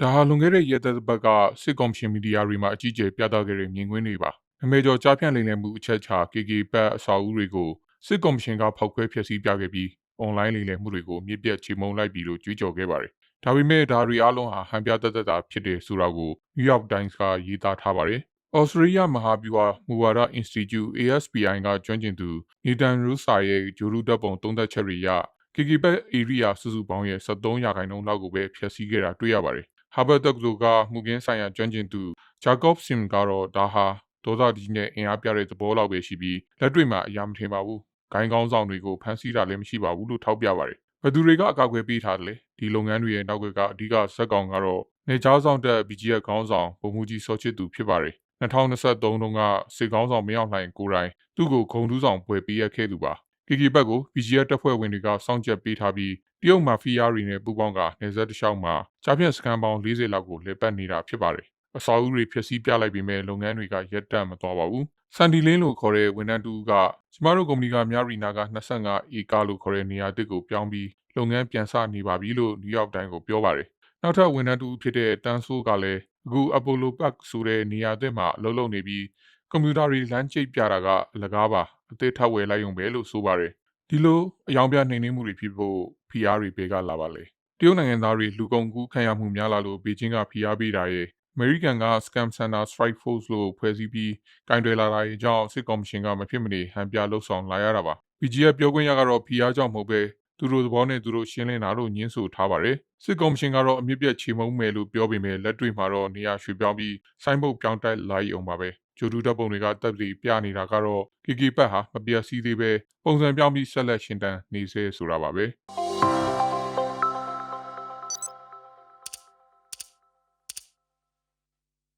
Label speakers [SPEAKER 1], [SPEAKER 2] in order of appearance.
[SPEAKER 1] ဒါဟာလွန်ခဲ့တဲ့ရက်သတ္တပတ်ကစစ်ကော်မရှင်မီဒီယာတွေမှာအကြီးအကျယ်ပြသခဲ့တဲ့မြင်ကွင်းတွေပါ။အမေကျော်ကြားဖြန့်လိမ်လည်မှုအချက်ချာ KK ပတ်အစာအုပ်တွေကိုစစ်ကော်မရှင်ကဖောက်ခွဲဖျက်ဆီးပြခဲ့ပြီးအွန်လိုင်းလိမ်လည်မှုတွေကိုမြစ်ပြတ်ချေမှုန်းလိုက်ပြီလို့ကြွေးကြော်ခဲ့ပါတယ်။ဒါပေမဲ့ဒါတွေအလုံးဟာဟန်ပြတသက်တာဖြစ်တယ်ဆိုတာကို New York Times ကရေးသားထားပါတယ်။ Australia မဟာဗျူဟာမူဝါဒ Institute ASPI ကကျွမ်းကျင်သူ Nathan Rusa ရဲ့ဂျိုရူတပ်ပုံသုံးသက်ချက်တွေအရ KK ဘက် area စုစုပေါင်းရဲ့73ရာခိုင်နှုန်းလောက်ကိုပဲဖျက်ဆီးခဲ့တာတွေ့ရပါတယ်။ Harvard တက္ကသိုလ်ကမှုခင်းဆိုင်ရာကျွမ်းကျင်သူ Jacob Sim ကတော့ဒါဟာဒေါသကြီးနဲ့အင်အားပြတဲ့သဘောလောက်ပဲရှိပြီးလက်တွေ့မှာအရာမထင်ပါဘူး။ဂိုင်းကောင်းဆောင်တွေကိုဖမ်းဆီးတာလည်းမရှိပါဘူးလို့ထောက်ပြပါတယ်။ဘယ်သူတွေကအကောက်အွယ်ပေးထားတယ်လဲဒီလုပ်ငန်းတွေရဲ့နောက်ွယ်ကအဓိကဇက်ကောင်ကတော့နေချောင်းဆောင်တဲ့ BGF ခေါင်းဆောင်ပုံမှုကြီးစောချစ်သူဖြစ်ပါတယ်။2023တုန်းကစစ်ကောင်းဆောင်မရောက်နိုင်ကိုယ်တိုင်သူ့ကိုဂုံတူးဆောင်ပွဲပေးရခဲ့သူပါ။ KK ဘက်ကို BGF တပ်ဖွဲ့ဝင်တွေကစောင့်ကြပ်ပေးထားပြီးတရုတ်မာဖီးယားတွေနဲ့ပူးပေါင်းကနေဆက်တလျှောက်မှာကြားဖြတ်စကန်ပေါင်း40လောက်ကိုလေပတ်နေတာဖြစ်ပါတယ်။အစာအုပ်တွေဖျက်ဆီးပြလိုက်ပြီးမဲ့လုပ်ငန်းတွေကရက်တန့်မသွားပါဘူး။စန်ဒီလင်းလို့ခေါ်တဲ့ဝန်ထမ်းတူကကျမတို့ကုမ္ပဏီကမြရီနာက25ဧကလို့ခေါ်တဲ့နေရာတစ်ကိုပြောင်းပြီးလုပ်ငန်းပြန်ဆနေပါပြီလို့နယူးယောက်တိုင်းကိုပြောပါတယ်။နောက်ထပ်ဝန်ထမ်းတူဖြစ်တဲ့တန်းဆိုးကလည်းအခု Apollo Park ဆိုတဲ့နေရာသစ်မှာအလုပ်လုပ်နေပြီးကွန်ပျူတာတွေလမ်းကျိတ်ပြတာကအလကားပါ အသေးထပ်ဝယ်လိုက်ရုံပဲလို့ဆိုပါတယ်ဒီလိုအယောင်ပြနှိမ်နင်းမှုတွေဖြစ်ဖို့ဖိအားတွေပေးကလာပါလေတရုတ်နိုင်ငံသားတွေလူကုန်ကူးခံရမှုများလာလို့ဘေကျင်းကဖိအားပေးတာရဲ့အမေရိကန်က Scam Center Strike Force လို့ဖွဲ့စည်းပြီးကင်တွယ်လာတာရဲ့ကြောင့်စစ်ကော်မရှင်ကမဖြစ်မနေဟန်ပြလှုပ်ဆောင်လာရတာပါ BGF ပြောခွင့်ရကတော့ဖိအားကြောင့်မဟုတ်ပဲသူတို့သဘောနဲ့သူတို့ရှင်းလင်းတာလို့ညင်းဆိုထားပါတယ်စစ်ကော်မရှင်ကတော့အမြင့်ပြတ်ချေမှုန်းမယ်လို့ပြောပေမဲ့လက်တွေ့မှာတော့နေရာရွှေ့ပြောင်းပြီးစိုင်းဘုတ်ပြောင်းတက်လာရုံပါပဲ ဂျိုဒူတပ်ပုံတွေကတပ်တွေပြနေတာကတော့ KK ပတ်ဟာမပြတ်စည်းသေးပဲပုံစံပြောင်းပြီးဆက်လက်ရှင်တန်းနေစေဆိုတာပါပဲ